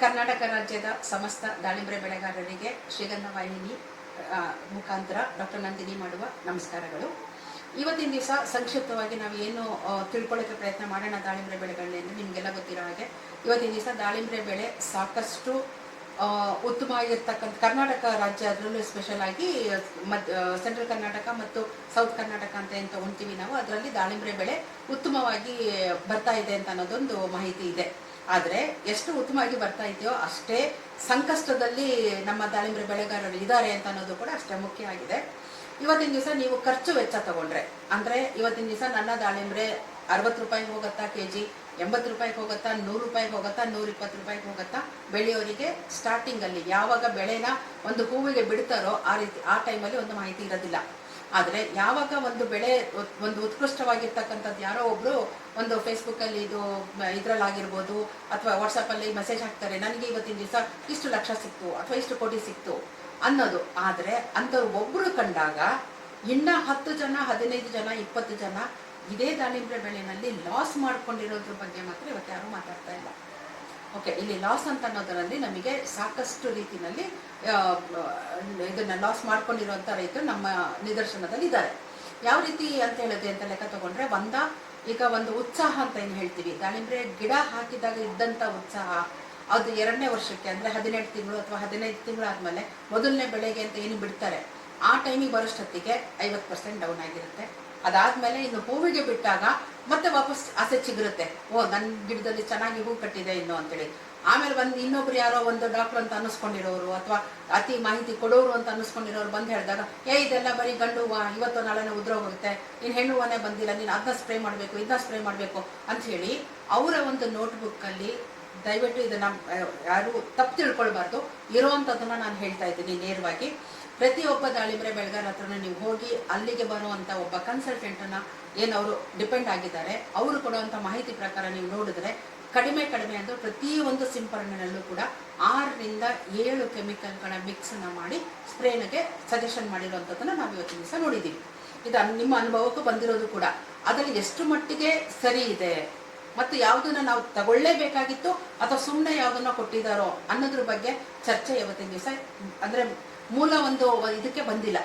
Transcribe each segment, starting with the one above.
ಕರ್ನಾಟಕ ರಾಜ್ಯದ ಸಮಸ್ತ ದಾಳಿಂಬೆ ಬೆಳೆಗಾರರಿಗೆ ಶ್ರೀಗಂಧ ವಾಹಿನಿ ಮುಖಾಂತರ ಡಾಕ್ಟರ್ ನಂದಿನಿ ಮಾಡುವ ನಮಸ್ಕಾರಗಳು. ಇವತ್ತಿನ ದಿವಸ ಸಂಕ್ಷಿಪ್ತವಾಗಿ ನಾವು ಏನು ತಿಳ್ಕೊಳ್ಳೋಕ್ಕೆ ತಿಳ್ಕೊಳ್ಳೋಕೆ ಪ್ರಯತ್ನ ಮಾಡೋಣ ದಾಳಿಂಬೆ ಬೆಳೆಗಳಲ್ಲಿ ಅಂದರೆ ನಿಮಗೆಲ್ಲ ಗೊತ್ತಿರೋ ಹಾಗೆ. ಇವತ್ತಿನ ದಿವಸ ದಾಳಿಂಬೆ ಬೆಳೆ ಸಾಕಷ್ಟು ಉತ್ತಮ ಆಗಿರ್ತಕ್ಕಂಥ ಕರ್ನಾಟಕ ರಾಜ್ಯ ಅದರಲ್ಲೂ ಸ್ಪೆಷಲ್ ಆಗಿ, ಮದ್ ಸೆಂಟ್ರಲ್ ಕರ್ನಾಟಕ ಮತ್ತು ಸೌತ್ ಕರ್ನಾಟಕ ಅಂತ ಏನು ತಗೊಂತೀವಿ ನಾವು, ಅದರಲ್ಲಿ ದಾಳಿಂಬೆ ಬೆಳೆ ಉತ್ತಮವಾಗಿ ಬರ್ತಾ ಇದೆ ಅಂತ ಅನ್ನೋದೊಂದು ಮಾಹಿತಿ ಇದೆ. ಆದರೆ ಎಷ್ಟು ಉತ್ತಮವಾಗಿ ಬರ್ತಾ ಇದೆಯೋ ಅಷ್ಟೇ ಸಂಕಷ್ಟದಲ್ಲಿ ನಮ್ಮ ದಾಳಿಂಬೆ ಬೆಳೆಗಾರರು ಇದ್ದಾರೆ ಅಂತ ಅನ್ನೋದು ಕೂಡ ಅಷ್ಟೇ ಮುಖ್ಯ ಆಗಿದೆ. ಇವತ್ತಿನ ದಿವಸ ನೀವು ಖರ್ಚು ವೆಚ್ಚ ತಗೊಂಡ್ರೆ, ಅಂದ್ರೆ ಇವತ್ತಿನ ದಿವಸ ನನ್ನ ದಾಳಿಂಬ್ರೆ ಅರವತ್ತು ರೂಪಾಯಿಗೆ ಹೋಗುತ್ತಾ ಕೆ ಜಿ ಎಂಬತ್ತು ರೂಪಾಯಿಗೆ ಹೋಗುತ್ತಾ, ನೂರು ರೂಪಾಯಿಗೆ ಹೋಗುತ್ತಾ, ನೂರ ಇಪ್ಪತ್ತು ರೂಪಾಯಿಗೆ ಹೋಗುತ್ತಾ ಬೆಳೆಯೋರಿಗೆ ಸ್ಟಾರ್ಟಿಂಗ್ ಅಲ್ಲಿ ಯಾವಾಗ ಬೆಳೆನ ಒಂದು ಹೂವಿಗೆ ಬಿಡ್ತಾರೋ ಆ ರೀತಿ, ಆ ಟೈಮಲ್ಲಿ ಒಂದು ಮಾಹಿತಿ ಇರೋದಿಲ್ಲ. ಆದರೆ ಯಾವಾಗ ಒಂದು ಬೆಳೆ ಒಂದು ಉತ್ಕೃಷ್ಟವಾಗಿರ್ತಕ್ಕಂಥದ್ದು ಯಾರೋ ಒಬ್ರು ಒಂದು ಫೇಸ್ಬುಕ್ಕಲ್ಲಿ ಇದು ಇದ್ರಲ್ಲಾಗಿರ್ಬೋದು, ಅಥವಾ ವಾಟ್ಸಪ್ ಅಲ್ಲಿ ಮೆಸೇಜ್ ಹಾಕ್ತಾರೆ, ನನಗೆ ಇವತ್ತಿನ ದಿವಸ ಇಷ್ಟು ಲಕ್ಷ ಸಿಕ್ತು ಅಥವಾ ಇಷ್ಟು ಕೋಟಿ ಸಿಕ್ತು ಅನ್ನೋದು. ಆದರೆ ಅಂಥವ್ರು ಒಬ್ಬರು ಕಂಡಾಗ ಇನ್ನ ಹತ್ತು ಜನ, ಹದಿನೈದು ಜನ, ಇಪ್ಪತ್ತು ಜನ ಇದೇ ದಾಳಿಂಬೆ ಬೆಳೆನಲ್ಲಿ ಲಾಸ್ ಮಾಡ್ಕೊಂಡಿರೋದ್ರ ಬಗ್ಗೆ ಮಾತ್ರ ಇವತ್ತು ಯಾರೂ ಮಾತಾಡ್ತಾ ಇಲ್ಲ. ಓಕೆ ಇಲ್ಲಿ ಲಾಸ್ ಅಂತ ಅನ್ನೋದರಲ್ಲಿ ನಮಗೆ ಸಾಕಷ್ಟು ರೀತಿಯಲ್ಲಿ ಇದನ್ನು ಲಾಸ್ ಮಾಡ್ಕೊಂಡಿರುವಂಥ ರೈತರು ನಮ್ಮ ನಿದರ್ಶನದಲ್ಲಿ ಇದ್ದಾರೆ. ಯಾವ ರೀತಿ ಅಂತ ಹೇಳಿದೆ ಅಂತ ಲೆಕ್ಕ ತಗೊಂಡ್ರೆ, ಒಂದ, ಈಗ ಒಂದು ಉತ್ಸಾಹ ಅಂತ ಏನು ಹೇಳ್ತೀವಿ? ದಾಳಿಂಬ್ರೆ ಗಿಡ ಹಾಕಿದಾಗ ಇದ್ದಂಥ ಉತ್ಸಾಹ, ಅದು ಎರಡನೇ ವರ್ಷಕ್ಕೆ, ಅಂದ್ರೆ ಹದಿನೆಂಟು ತಿಂಗಳು ಅಥವಾ ಹದಿನೈದು ಆದ್ಮೇಲೆ ಮೊದಲನೇ ಬೆಳೆಗೆ ಅಂತ ಏನು ಬಿಡ್ತಾರೆ? ಆ ಟೈಮಿಗೆ ಬರೋಷ್ಟೊತ್ತಿಗೆ ಐವತ್ತು ಪರ್ಸೆಂಟ್ ಡೌನ್ ಆಗಿರುತ್ತೆ. ಅದಾದ್ಮೇಲೆ ಇನ್ನು ಹೂವಿಗೆ ಬಿಟ್ಟಾಗ ಮತ್ತೆ ವಾಪಸ್ ಆಸೆ ಚಿಗುರುತ್ತೆ. ಓ ನನ್ನ ಗಿಡದಲ್ಲಿ ಚೆನ್ನಾಗಿ ಹೂ ಕಟ್ಟಿದೆ ಇನ್ನು ಅಂತೇಳಿ. ಆಮೇಲೆ ಬಂದು ಇನ್ನೊಬ್ರು ಯಾರೋ ಒಂದು ಡಾಕ್ಟರ್ ಅಂತ ಅನ್ನಿಸ್ಕೊಂಡಿರೋರು ಅಥವಾ ಅತಿ ಮಾಹಿತಿ ಕೊಡೋರು ಅಂತ ಅನ್ನಿಸ್ಕೊಂಡಿರೋರು ಬಂದು ಹೇಳಿದಾಗ, ಏ, ಇದೆಲ್ಲ ಬರೀ ಗಂಡು ಹೂವ, ಇವತ್ತು ನಾಳೆನೇ ಉದ್ರೋಗುತ್ತೆ ನೀನು ಹೆಣ್ಣು ಹೂವನೇ ಬಂದಿಲ್ಲ, ನೀನು ಅದನ್ನ ಸ್ಪ್ರೇ ಮಾಡಬೇಕು, ಇದನ್ನ ಸ್ಪ್ರೇ ಮಾಡಬೇಕು. ಅಂತ ಹೇಳಿ ಅವರ ಒಂದು ನೋಟ್ಬುಕ್ಕಲ್ಲಿ ದಯವಿಟ್ಟು ಇದನ್ನ ಯಾರು ತಪ್ಪು ತಿಳ್ಕೊಳ್ಬಾರ್ದು. ಇರೋವಂಥದ್ದನ್ನು ನಾನು ಹೇಳ್ತಾ ಇದ್ದೀನಿ ನೇರವಾಗಿ. ಪ್ರತಿಯೊಬ್ಬ ದಾಳಿಂಬರೆ ಬೆಳೆಗಾರ ಹತ್ರ ನೀವು ಹೋಗಿ ಅಲ್ಲಿಗೆ ಬರುವಂತ ಒಬ್ಬ ಕನ್ಸಲ್ಟೆಂಟನ್ನ ಏನು ಅವರು ಡಿಪೆಂಡ್ ಆಗಿದ್ದಾರೆ, ಅವರು ಕೊಡುವಂತ ಮಾಹಿತಿ ಪ್ರಕಾರ ನೀವು ನೋಡಿದ್ರೆ ಕಡಿಮೆ ಕಡಿಮೆ ಅಂದ್ರೆ ಪ್ರತಿಯೊಂದು ಸಿಂಪರಣೆಯಲ್ಲೂ ಕೂಡ ಆರರಿಂದ ಏಳು ಕೆಮಿಕಲ್ಗಳ ಮಿಕ್ಸನ್ನು ಮಾಡಿ ಸ್ಪ್ರೇನಿಗೆ ಸಜೆಷನ್ ಮಾಡಿರುವಂಥದ್ದನ್ನು ನಾವು ಇವತ್ತಿನ ದಿವಸ ನೋಡಿದ್ದೀವಿ ಇದು ನಿಮ್ಮ ಅನುಭವಕ್ಕೂ ಬಂದಿರೋದು ಕೂಡ. ಅದರಲ್ಲಿ ಎಷ್ಟು ಮಟ್ಟಿಗೆ ಸರಿ ಇದೆ ಮತ್ತು ಯಾವುದನ್ನ ನಾವು ತಗೊಳ್ಳೇಬೇಕಾಗಿತ್ತು ಅಥವಾ ಸುಮ್ಮನೆ ಯಾವುದನ್ನ ಕೊಟ್ಟಿದ್ದಾರೋ ಅನ್ನೋದ್ರ ಬಗ್ಗೆ ಚರ್ಚೆ ಇವತ್ತಿನ ದಿವಸ, ಅಂದ್ರೆ ಮೂಲ ಒಂದು ಇದಕ್ಕೆ ಬಂದಿಲ್ಲ.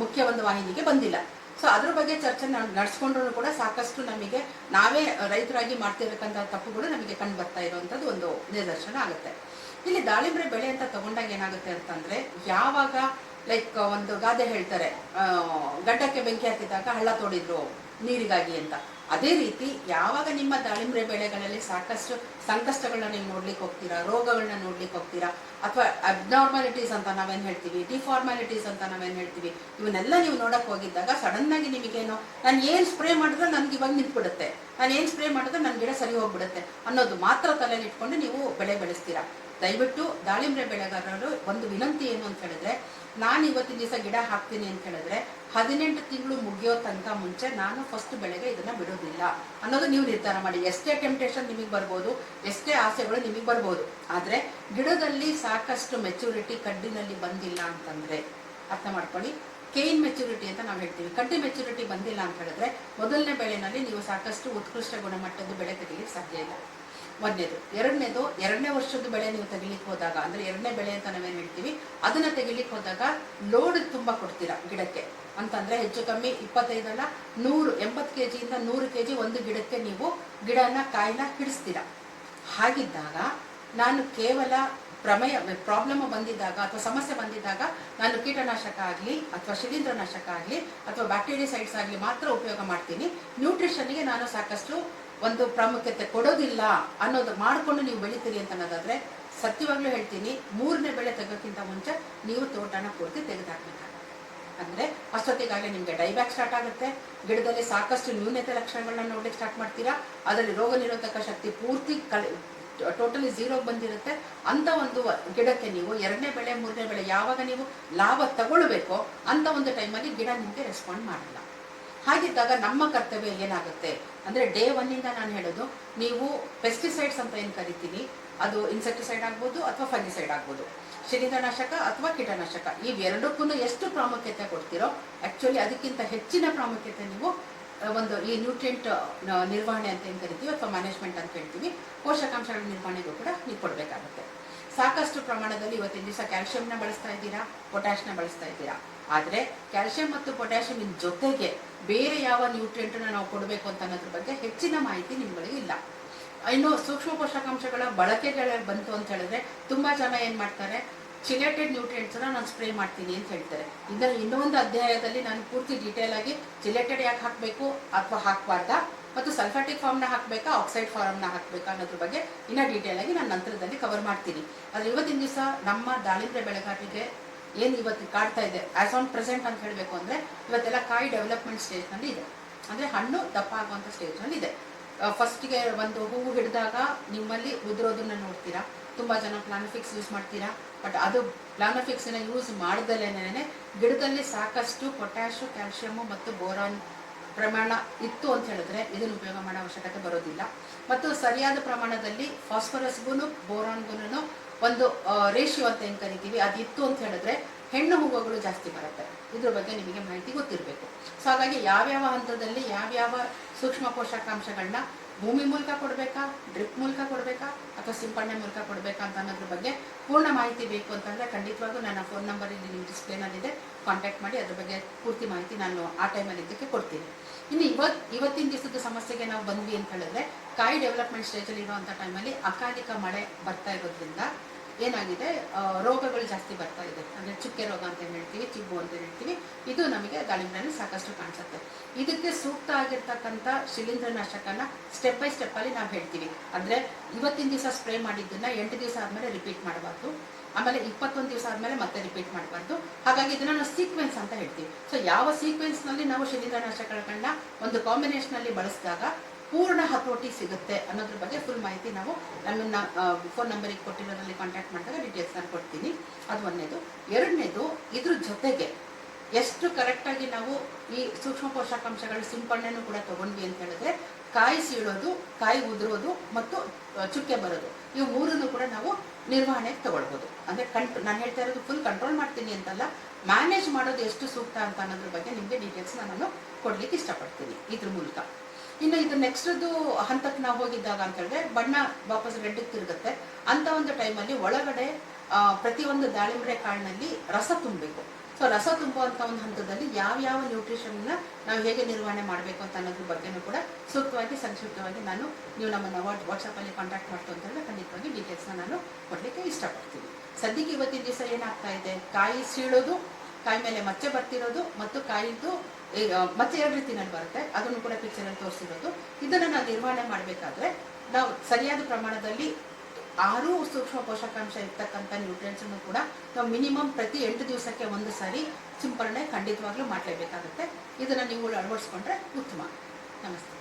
ಮುಖ್ಯ ಒಂದು ವಾಹಿನಿಗೆ ಬಂದಿಲ್ಲ. ಸೊ ಅದ್ರ ಬಗ್ಗೆ ಚರ್ಚೆ ನಡೆಸ್ಕೊಂಡ್ರು ಕೂಡ ಸಾಕಷ್ಟು ನಮಗೆ ನಾವೇ ರೈತರಾಗಿ ಮಾಡ್ತಿರ್ಬೇಕಂತ ತಪ್ಪುಗಳು ನಮಗೆ ಕಂಡು ಬರ್ತಾ ಇರುವಂಥದ್ದು ಒಂದು ನಿದರ್ಶನ ಆಗುತ್ತೆ. ಇಲ್ಲಿ ದಾಳಿಂಬ್ರೆ ಬೆಳೆ ಅಂತ ತಗೊಂಡಾಗ ಏನಾಗುತ್ತೆ ಅಂತಂದ್ರೆ, ಯಾವಾಗ ಲೈಕ್ ಒಂದು ಗಾದೆ ಹೇಳ್ತಾರೆ ಗಡ್ಡಕ್ಕೆ ಬೆಂಕಿ ಹಾಕಿದಾಗ ಹಳ್ಳ ತೋಡಿದ್ರು ನೀರಿಗಾಗಿ ಅಂತ. ಅದೇ ರೀತಿ ಯಾವಾಗ ನಿಮ್ಮ ದಾಳಿಂಬೆ ಬೆಳೆಗಳಲ್ಲಿ ಸಾಕಷ್ಟು ಸಂಕಷ್ಟಗಳನ್ನ ನೀವು ನೋಡ್ಲಿಕ್ಕೆ ಹೋಗ್ತೀರಾ ರೋಗಗಳನ್ನ ನೋಡ್ಲಿಕ್ಕೆ ಹೋಗ್ತೀರಾ, ಅಥವಾ ಅಬ್ನಾರ್ಮಾಲಿಟೀಸ್ ಅಂತ ನಾವೇನು ಹೇಳ್ತೀವಿ ಡಿಫಾರ್ಮಾಲಿಟೀಸ್ ಅಂತ ನಾವೇನು ಹೇಳ್ತೀವಿ, ಇವನ್ನೆಲ್ಲ ನೀವು ನೋಡಕ್ ಹೋಗಿದ್ದಾಗ ಸಡನ್ ಆಗಿ ನಿಮಗೇನು, ನಾನು ಏನ್ ಸ್ಪ್ರೇ ಮಾಡಿದ್ರೆ ನನಗೆ ಇವಾಗ ನಿಂತ್ಬಿಡುತ್ತೆ. ನಾನು ಏನ್ ಸ್ಪ್ರೇ ಮಾಡಿದ್ರೆ ನನ್ನ ಗಿಡ ಸರಿ ಹೋಗ್ಬಿಡುತ್ತೆ ಅನ್ನೋದು ಮಾತ್ರ ತಲೆಯಲ್ಲಿ ಇಟ್ಕೊಂಡು ನೀವು ಬೆಳೆ ಬೆಳೆಸ್ತೀರಾ. ದಯವಿಟ್ಟು ದಾಳಿಂಬೆ ಬೆಳೆಗಾರರು ಒಂದು ವಿನಂತಿ ಏನು ಅಂತ ಹೇಳಿದ್ರೆ, ನಾನು ಇವತ್ತಿನ ದಿವಸ ಗಿಡ ಹಾಕ್ತೀನಿ ಅಂತ ಹೇಳಿದ್ರೆ, ಹದಿನೆಂಟು ತಿಂಗಳು ಮುಗಿಯೋ ತನಕ ಮುಂಚೆ ನಾನು ಫಸ್ಟ್ ಬೆಳೆಗೆ ಇದನ್ನ ಬಿಡೋದಿಲ್ಲ. ಅನ್ನೋದು ನೀವು ನಿರ್ಧಾರ ಮಾಡಿ. ಎಷ್ಟೇ ಟೆಂಪ್ಟೇಷನ್ ನಿಮಗೆ ಬರ್ಬೋದು, ಎಷ್ಟೇ ಆಸೆಗಳು ನಿಮಗೆ ಬರ್ಬೋದು. ಆದರೆ ಗಿಡದಲ್ಲಿ ಸಾಕಷ್ಟು ಮೆಚುರಿಟಿ ಕಡ್ಡಿನಲ್ಲಿ ಬಂದಿಲ್ಲ ಅಂತಂದ್ರೆ, ಅರ್ಥ ಮಾಡ್ಕೊಳ್ಳಿ. ಕೇನ್ ಮೆಚುರಿಟಿ ಅಂತ ನಾವು ಹೇಳ್ತೀವಿ. ಕಡ್ಡಿ ಮೆಚುರಿಟಿ ಬಂದಿಲ್ಲ ಅಂತ ಹೇಳಿದ್ರೆ, ಮೊದಲನೇ ಬೆಳೆನಲ್ಲಿ ನೀವು ಸಾಕಷ್ಟು ಉತ್ಕೃಷ್ಟ ಗುಣಮಟ್ಟದ ಬೆಳೆ ತೆಗೆಯಲಿಕ್ಕೆ ಸಾಧ್ಯ ಇಲ್ಲ. ಒಂದನೇದು ಎರಡನೇದು, ಎರಡನೇ ವರ್ಷದ ಬೆಳೆ ನೀವು ತೆಗಿಲಿಕ್ಕೆ ಹೋದಾಗ, ಅಂದ್ರೆ ಎರಡನೇ ಬೆಳೆ ಅಂತ ನಾವೇನು ಹೇಳ್ತೀವಿ, ಅದನ್ನ ತೆಗಿಲಿಕ್ಕೆ ಹೋದಾಗ ಲೋಡ್ ತುಂಬಾ ಕೊಡ್ತೀರಾ ಗಿಡಕ್ಕೆ? ಅಂತಂದ್ರೆ ಹೆಚ್ಚು ಕಮ್ಮಿ ಇಪ್ಪತ್ತೈದಲ್ಲ, ನೂರು, ಎಂಬತ್ತು ಕೆ ಜಿಯಿಂದ ನೂರು ಕೆ ಜಿ ಒಂದು ಗಿಡಕ್ಕೆ ನೀವು ಗಿಡನ, ಕಾಯಿನ ಹಿಡಿಸ್ತೀರಾ ಹಾಗಿದ್ದಾಗ ನಾನು ಕೇವಲ ಪ್ರಮೇಯ ಪ್ರಾಬ್ಲಮ್ ಬಂದಿದ್ದಾಗ ಅಥವಾ ಸಮಸ್ಯೆ ಬಂದಿದ್ದಾಗ ನಾನು ಕೀಟನಾಶಕ ಆಗಲಿ ಅಥವಾ ಶಿಲೀಂಧ್ರನಾಶಕ ಆಗಲಿ ಅಥವಾ ಬ್ಯಾಕ್ಟೀರಿಯಸೈಡ್ಸ್ ಆಗಲಿ ಮಾತ್ರ ಉಪಯೋಗ ಮಾಡ್ತೀನಿ. ನ್ಯೂಟ್ರಿಷನ್ಗೆ ನಾನು ಸಾಕಷ್ಟು ಒಂದು ಪ್ರಾಮುಖ್ಯತೆ ಕೊಡೋದಿಲ್ಲ ಅನ್ನೋದು ಮಾಡಿಕೊಂಡು ನೀವು ಬೆಳಿತೀರಿ ಅಂತ ಅನ್ನೋದಾದ್ರೆ ಸತ್ಯವಾಗ್ಲೂ ಹೇಳ್ತೀನಿ, ಮೂರನೇ ಬೆಳೆ ತೆಗೋಕ್ಕಿಂತ ಮುಂಚೆ ನೀವು ತೋಟನ ಪೂರ್ತಿ ತೆಗೆದುಹಾಕ್ಬೇಕಾಗುತ್ತೆ ಅಂದ್ರೆ ಅಷ್ಟೊತ್ತಿಗಾಗಲೇ ನಿಮಗೆ ಡೈಬ್ಯಾಕ್ ಸ್ಟಾರ್ಟ್ ಆಗುತ್ತೆ. ಗಿಡದಲ್ಲಿ ಸಾಕಷ್ಟು ನ್ಯೂನತೆ ಲಕ್ಷಣಗಳನ್ನ ನೋಡಲಿಕ್ಕೆ ಸ್ಟಾರ್ಟ್ ಮಾಡ್ತೀರಾ? ಅದರಲ್ಲಿ ರೋಗ ನಿರೋಧಕ ಶಕ್ತಿ ಪೂರ್ತಿ ಕಳೆ ಟೋಟಲಿ ಝೀರೋ ಬಂದಿರುತ್ತೆ. ಅಂತ ಒಂದು ಗಿಡಕ್ಕೆ ನೀವು ಎರಡನೇ ಬೆಳೆ, ಮೂರನೇ ಬೆಳೆ ಯಾವಾಗ ನೀವು ಲಾಭ ತಗೊಳ್ಬೇಕೋ ಅಂತ ಒಂದು ಟೈಮಲ್ಲಿ ಗಿಡ ನಿಮಗೆ ರೆಸ್ಪಾಂಡ್ ಮಾಡಲ್ಲ. ಹಾಗಿದ್ದಾಗ ನಮ್ಮ ಕರ್ತವ್ಯ ಏನಾಗುತ್ತೆ ಅಂದರೆ ಡೇ ಒನ್ನಿಂದ ನಾನು ಹೇಳೋದು, ನೀವು ಪೆಸ್ಟಿಸೈಡ್ಸ್ ಅಂತ ಏನು ಕರಿತೀನಿ ಅದು ಇನ್ಸೆಕ್ಟಿಸೈಡ್ ಆಗ್ಬೋದು ಅಥವಾ ಫಂಗಿಸೈಡ್ ಆಗ್ಬೋದು. ಶಿಲೀಂಧ್ರನಾಶಕ ಅಥವಾ ಕೀಟನಾಶಕ ಇವೆರಡಕ್ಕೂ ಎಷ್ಟು ಪ್ರಾಮುಖ್ಯತೆ ಕೊಡ್ತೀರೋ ಆ್ಯಕ್ಚುಲಿ ಅದಕ್ಕಿಂತ ಹೆಚ್ಚಿನ ಪ್ರಾಮುಖ್ಯತೆ ನೀವು ಒಂದು ಈ ನ್ಯೂಟ್ರಿಯೆಂಟ್ ನಿರ್ವಹಣೆ ಅಂತ ಏನು ಕರಿತೀವಿ ಅಥವಾ ಮ್ಯಾನೇಜ್ಮೆಂಟ್ ಅಂತ ಹೇಳ್ತೀವಿ, ಪೋಷಕಾಂಶಗಳ ನಿರ್ವಹಣೆಗೂ ಕೂಡ ನೀವು ಕೊಡಬೇಕಾಗುತ್ತೆ. ಸಾಕಷ್ಟು ಪ್ರಮಾಣದಲ್ಲಿ ಇವತ್ತಿನ ದಿವಸ ಕ್ಯಾಲ್ಸಿಯಂನ ಬಳಸ್ತಾ ಇದ್ದೀರಾ? ಪೊಟ್ಯಾಶ್ನ ಬಳಸ್ತಾ ಇದ್ದೀರಾ? ಆದರೆ ಕ್ಯಾಲ್ಸಿಯಂ ಮತ್ತು ಪೊಟ್ಯಾಷಿಯಂ ಜೊತೆಗೆ ಬೇರೆ ಯಾವ ನ್ಯೂಟ್ರಿಯೆಂಟನ್ನ ನಾವು ಕೊಡಬೇಕು ಅಂತ ಅನ್ನೋದ್ರ ಬಗ್ಗೆ ಹೆಚ್ಚಿನ ಮಾಹಿತಿ ನಿಮ್ಗಳಿಗೆ ಇಲ್ಲ. ಇನ್ನು ಸೂಕ್ಷ್ಮ ಪೋಷಕಾಂಶಗಳ ಬಳಕೆಗಳ ಬಂತು ಅಂತ ಹೇಳಿದ್ರೆ ತುಂಬಾ ಜನ ಏನ್ ಮಾಡ್ತಾರೆ? ಚಿಲೇಟೆಡ್ ನ್ಯೂಟ್ರಿಯೆಂಟ್ಸ್ ನಾನು ಸ್ಪ್ರೇ ಮಾಡ್ತೀನಿ ಅಂತ ಹೇಳ್ತಾರೆ. ಇದರಲ್ಲಿ ಇನ್ನೊಂದು ಅಧ್ಯಾಯದಲ್ಲಿ ನಾನು ಪೂರ್ತಿ ಡೀಟೇಲ್ ಆಗಿ ಚಿಲೇಟೆಡ್ ಯಾಕೆ ಹಾಕಬೇಕು ಅಥವಾ ಹಾಕಬಾರ್ದಾ ಮತ್ತು ಸಲ್ಫಾಟಿಕ್ ಫಾರ್ಮ್ನ ಹಾಕಬೇಕಾ ಆಕ್ಸೈಡ್ ಫಾರ್ಮ್ನ ಹಾಕಬೇಕಾ ಅನ್ನೋದ್ರ ಬಗ್ಗೆ ಇನ್ನ ಡೀಟೇಲ್ ಆಗಿ ನಾನು ನಂತರದಲ್ಲಿ ಕವರ್ ಮಾಡ್ತೀನಿ. ಆದರೆ ಇವತ್ತಿನ ದಿವಸ ನಮ್ಮ ದಾಳಿಂಬೆ ಬೆಳೆಗಾರರಿಗೆ ಏನು ಇವತ್ತು ಕಾಡ್ತಾ ಇದೆ ಆಸ್ ಆನ್ ಪ್ರೆಸೆಂಟ್ ಅಂತ ಹೇಳಬೇಕು ಅಂದ್ರೆ ಇವತ್ತೆಲ್ಲ ಕಾಯಿ ಡೆವಲಪ್ಮೆಂಟ್ ಸ್ಟೇಜ್ನಲ್ಲಿ ಇದೆ. ಅಂದ್ರೆ ಹಣ್ಣು ದಪ್ಪ ಆಗುವಂಥ ಸ್ಟೇಜ್ನಲ್ಲಿ ಇದೆ. ಫಸ್ಟ್ಗೆ ಒಂದು ಹೂವು ಹಿಡಿದಾಗ ನಿಮ್ಮಲ್ಲಿ ಉದುರೋದನ್ನ ನೋಡ್ತೀರಾ. ತುಂಬಾ ಜನ ಪ್ಲಾನಫಿಕ್ಸ್ ಯೂಸ್ ಮಾಡ್ತೀರಾ. ಬಟ್ ಅದು ಪ್ಲಾನಫಿಕ್ಸ್ನ ಯೂಸ್ ಮಾಡ್ದಲೇನೆ ಗಿಡದಲ್ಲಿ ಸಾಕಷ್ಟು ಪೊಟ್ಯಾಶು ಕ್ಯಾಲ್ಸಿಯಂ ಮತ್ತು ಬೋರಾನ್ ಪ್ರಮಾಣ ಇತ್ತು ಅಂತ ಹೇಳಿದ್ರೆ ಇದನ್ನು ಉಪಯೋಗ ಮಾಡೋ ಅವಶ್ಯಕತೆ ಬರೋದಿಲ್ಲ. ಮತ್ತು ಸರಿಯಾದ ಪ್ರಮಾಣದಲ್ಲಿ ಫಾಸ್ಫರಸ್ಗೂ ಬೋರಾನ್ಗೂ ಒಂದು ರೇಷಿಯೋ ಅಂತ ಏನು ಕರಿತೀವಿ, ಅದಿತ್ತು ಅಂತ ಹೇಳಿದ್ರೆ ಹೆಣ್ಣು ಹೂವುಗಳು ಜಾಸ್ತಿ ಬರುತ್ತೆ. ಇದ್ರ ಬಗ್ಗೆ ನಿಮಗೆ ಮಾಹಿತಿ ಗೊತ್ತಿರಬೇಕು. ಸೊ ಹಾಗಾಗಿ ಯಾವ್ಯಾವ ಹಂತದಲ್ಲಿ ಯಾವ್ಯಾವ ಸೂಕ್ಷ್ಮ ಪೋಷಕಾಂಶಗಳನ್ನ ಭೂಮಿ ಮೂಲಕ ಕೊಡಬೇಕಾ, ಡ್ರಿಪ್ ಮೂಲಕ ಕೊಡಬೇಕಾ, ಅಥವಾ ಸಿಂಪಡಣೆ ಮೂಲಕ ಕೊಡಬೇಕಾ ಅಂತ ಅನ್ನೋದ್ರ ಬಗ್ಗೆ ಪೂರ್ಣ ಮಾಹಿತಿ ಬೇಕು ಅಂತಂದರೆ ಖಂಡಿತವಾಗೂ ನನ್ನ ಫೋನ್ ನಂಬರ್ ಇಲ್ಲಿ ನಿಮ್ಮ ಡಿಸ್ಪ್ಲೇನಲ್ಲಿದೆ ಕಾಂಟ್ಯಾಕ್ಟ್ ಮಾಡಿ ಅದ್ರ ಬಗ್ಗೆ ಪೂರ್ತಿ ಮಾಹಿತಿ ನಾನು ಆ ಟೈಮಲ್ಲಿ ಇದಕ್ಕೆ ಕೊಡ್ತೀನಿ. ಇನ್ನು ಇವತ್, ಇವತ್ತಿನ ದಿವಸದ ಸಮಸ್ಯೆಗೆ ನಾವು ಬಂದ್ವಿ ಅಂತ ಹೇಳಿದ್ರೆ, ಕಾಯಿ ಡೆವಲಪ್ಮೆಂಟ್ ಸ್ಟೇಜಲ್ಲಿ ಇರುವಂಥ ಟೈಮಲ್ಲಿ ಅಕಾಲಿಕ ಮಳೆ ಬರ್ತಾ ಇರೋದ್ರಿಂದ ಏನಾಗಿದೆ? ರೋಗಗಳು ಜಾಸ್ತಿ ಬರ್ತಾ ಇದೆ. ಅಂದ್ರೆ ಚುಕ್ಕೆ ರೋಗ ಅಂತ ಹೇಳ್ತೀವಿ ಚಿಬ್ಬು ಅಂತ ಹೇಳ್ತೀವಿ. ಇದು ನಮಗೆ ದಾಳಿಂಬ್ರಲ್ಲಿ ಸಾಕಷ್ಟು ಕಾಣಿಸುತ್ತೆ. ಇದಕ್ಕೆ ಸೂಕ್ತ ಆಗಿರ್ತಕ್ಕಂಥ ಶಿಲೀಂಧ್ರನಾಶಕನ ಸ್ಟೆಪ್ ಬೈ ಸ್ಟೆಪ್ ಅಲ್ಲಿ ನಾವು ಹೇಳ್ತೀವಿ. ಅಂದ್ರೆ ಇವತ್ತಿನ ದಿವಸ ಸ್ಪ್ರೇ ಮಾಡಿದ್ದನ್ನು ಎಂಟು ದಿವಸ ಆದ್ಮೇಲೆ ರಿಪೀಟ್ ಮಾಡಬಾರ್ದು. ಆಮೇಲೆ ಇಪ್ಪತ್ತೊಂದು ದಿವಸ ಆದ್ಮೇಲೆ ಮತ್ತೆ ರಿಪೀಟ್ ಮಾಡಬಾರ್ದು. ಹಾಗಾಗಿ ಇದನ್ನ ನಾವು ಸೀಕ್ವೆನ್ಸ್ ಅಂತ ಹೇಳ್ತೀವಿ. ಸೊ ಯಾವ ಸೀಕ್ವೆನ್ಸ್ನಲ್ಲಿ ನಾವು ಶಿಲೀಂಧ್ರನಾಶಕಗಳನ್ನ ಒಂದು ಕಾಂಬಿನೇಷನ್ ಅಲ್ಲಿ ಬಳಸಿದಾಗ ಪೂರ್ಣ ಹತೋಟಿ ಸಿಗುತ್ತೆ ಅನ್ನೋದ್ರ ಬಗ್ಗೆ ಫುಲ್ ಮಾಹಿತಿ ನಾವು ನನ್ನ ಫೋನ್ ನಂಬರಿಗೆ ಕೊಟ್ಟಿರೋದ್ರಲ್ಲಿ ಕಾಂಟ್ಯಾಕ್ಟ್ ಮಾಡಿದಾಗ ಡೀಟೇಲ್ಸ್ ನಾನು ಕೊಡ್ತೀನಿ. ಅದು ಒಂದನೇದು. ಎರಡನೇದು, ಇದ್ರ ಜೊತೆಗೆ ಎಷ್ಟು ಕರೆಕ್ಟಾಗಿ ನಾವು ಈ ಸೂಕ್ಷ್ಮ ಪೋಷಕಾಂಶಗಳ ಸಿಂಪಡಣೆನೂ ಕೂಡ ತಗೊಂಡ್ವಿ ಅಂತ ಹೇಳಿದ್ರೆ ಕಾಯಿ ಸೀಳೋದು, ಕಾಯಿ ಉದುರೋದು ಮತ್ತು ಚುಕ್ಕೆ ಬರೋದು. ಇವು ಮೂರನ್ನು ಕೂಡ ನಾವು ನಿರ್ವಹಣೆಗೆ ತಗೊಳ್ಬೋದು. ಅಂದ್ರೆ ಕಂಟ್ ನಾನು ಹೇಳ್ತಾ ಇರೋದು ಫುಲ್ ಕಂಟ್ರೋಲ್ ಮಾಡ್ತೀನಿ ಅಂತಲ್ಲ ಮ್ಯಾನೇಜ್ ಮಾಡೋದು ಎಷ್ಟು ಸೂಕ್ತ ಅಂತ ಅನ್ನೋದ್ರ ಬಗ್ಗೆ ನಿಮಗೆ ಡೀಟೇಲ್ಸ್ ನಾನು ಕೊಡ್ಲಿಕ್ಕೆ ಇಷ್ಟಪಡ್ತೀನಿ ಇದ್ರ ಮೂಲಕ. ಇನ್ನು ಇದು ನೆಕ್ಸ್ಟ್ ಹಂತಕ್ಕೆ ನಾವು ಹೋಗಿದ್ದಾಗ ಅಂತ ಹೇಳಿದ್ರೆ ಬಣ್ಣ ವಾಪಸ್ ರೆಡ್ ತಿರುಗುತ್ತೆ. ಅಂತ ಒಂದು ಟೈಮಲ್ಲಿ ಒಳಗಡೆ ಪ್ರತಿಯೊಂದು ದಾಳಿಂಬೆ ಕಾಳಿನಲ್ಲಿ ರಸ ತುಂಬಬೇಕು. ಸೊ ರಸ ತುಂಬುವಂತ ಒಂದು ಹಂತದಲ್ಲಿ ಯಾವ್ಯಾವ ನ್ಯೂಟ್ರಿಷನ್ನ ನಾವು ಹೇಗೆ ನಿರ್ವಹಣೆ ಮಾಡಬೇಕು ಅಂತ ಅನ್ನೋದ್ರ ಬಗ್ಗೆನೂ ಕೂಡ ಸೂಕ್ತವಾಗಿ, ಸಂಕ್ಷಿಪ್ತವಾಗಿ ನಾನು ನೀವು ನಮ್ಮನ್ನು ವಾಟ್ ಅಲ್ಲಿ ಕಾಂಟ್ಯಾಕ್ಟ್ ಮಾಡ್ತು ಅಂತ ಹೇಳಿದ್ರೆ ಖಂಡಿತವಾಗಿ ಡೀಟೇಲ್ಸ್ನ ನಾನು ಕೊಡಲಿಕ್ಕೆ ಇಷ್ಟಪಡ್ತೀನಿ. ಸದ್ಯಕ್ಕೆ ಇವತ್ತಿನ ದಿವಸ ಏನಾಗ್ತಾ ಇದೆ? ಕಾಯಿ ಸೀಳೋದು, ಕಾಯಿ ಮೇಲೆ ಮಚ್ಚೆ ಬರ್ತಿರೋದು ಮತ್ತು ಕಾಯಿದ್ದು ಈ, ಮತ್ತೆ ಎರಡು ರೀತಿನಲ್ಲಿ ಬರುತ್ತೆ. ಅದನ್ನು ಕೂಡ ಪಿಕ್ಚರಲ್ಲಿ ತೋರಿಸಿರೋದು. ಇದನ್ನು ನಾವು ನಿರ್ವಹಣೆ ಮಾಡಬೇಕಾದ್ರೆ ನಾವು ಸರಿಯಾದ ಪ್ರಮಾಣದಲ್ಲಿ ಆರು ಸೂಕ್ಷ್ಮ ಪೋಷಕಾಂಶ ಇರ್ತಕ್ಕಂಥ ನ್ಯೂಟ್ರಿಯೆಂಟ್ಸ್ ಅನ್ನು ಕೂಡ ನಾವು ಮಿನಿಮಮ್ ಪ್ರತಿ ಎಂಟು ದಿವಸಕ್ಕೆ ಒಂದು ಸಾರಿ ಸಿಂಪರಣೆ ಖಂಡಿತವಾಗ್ಲೂ ಮಾಡಲೇಬೇಕಾಗುತ್ತೆ. ಇದನ್ನು ನೀವು ಅಳವಡಿಸ್ಕೊಂಡ್ರೆ ಉತ್ತಮ. ನಮಸ್ತೆ.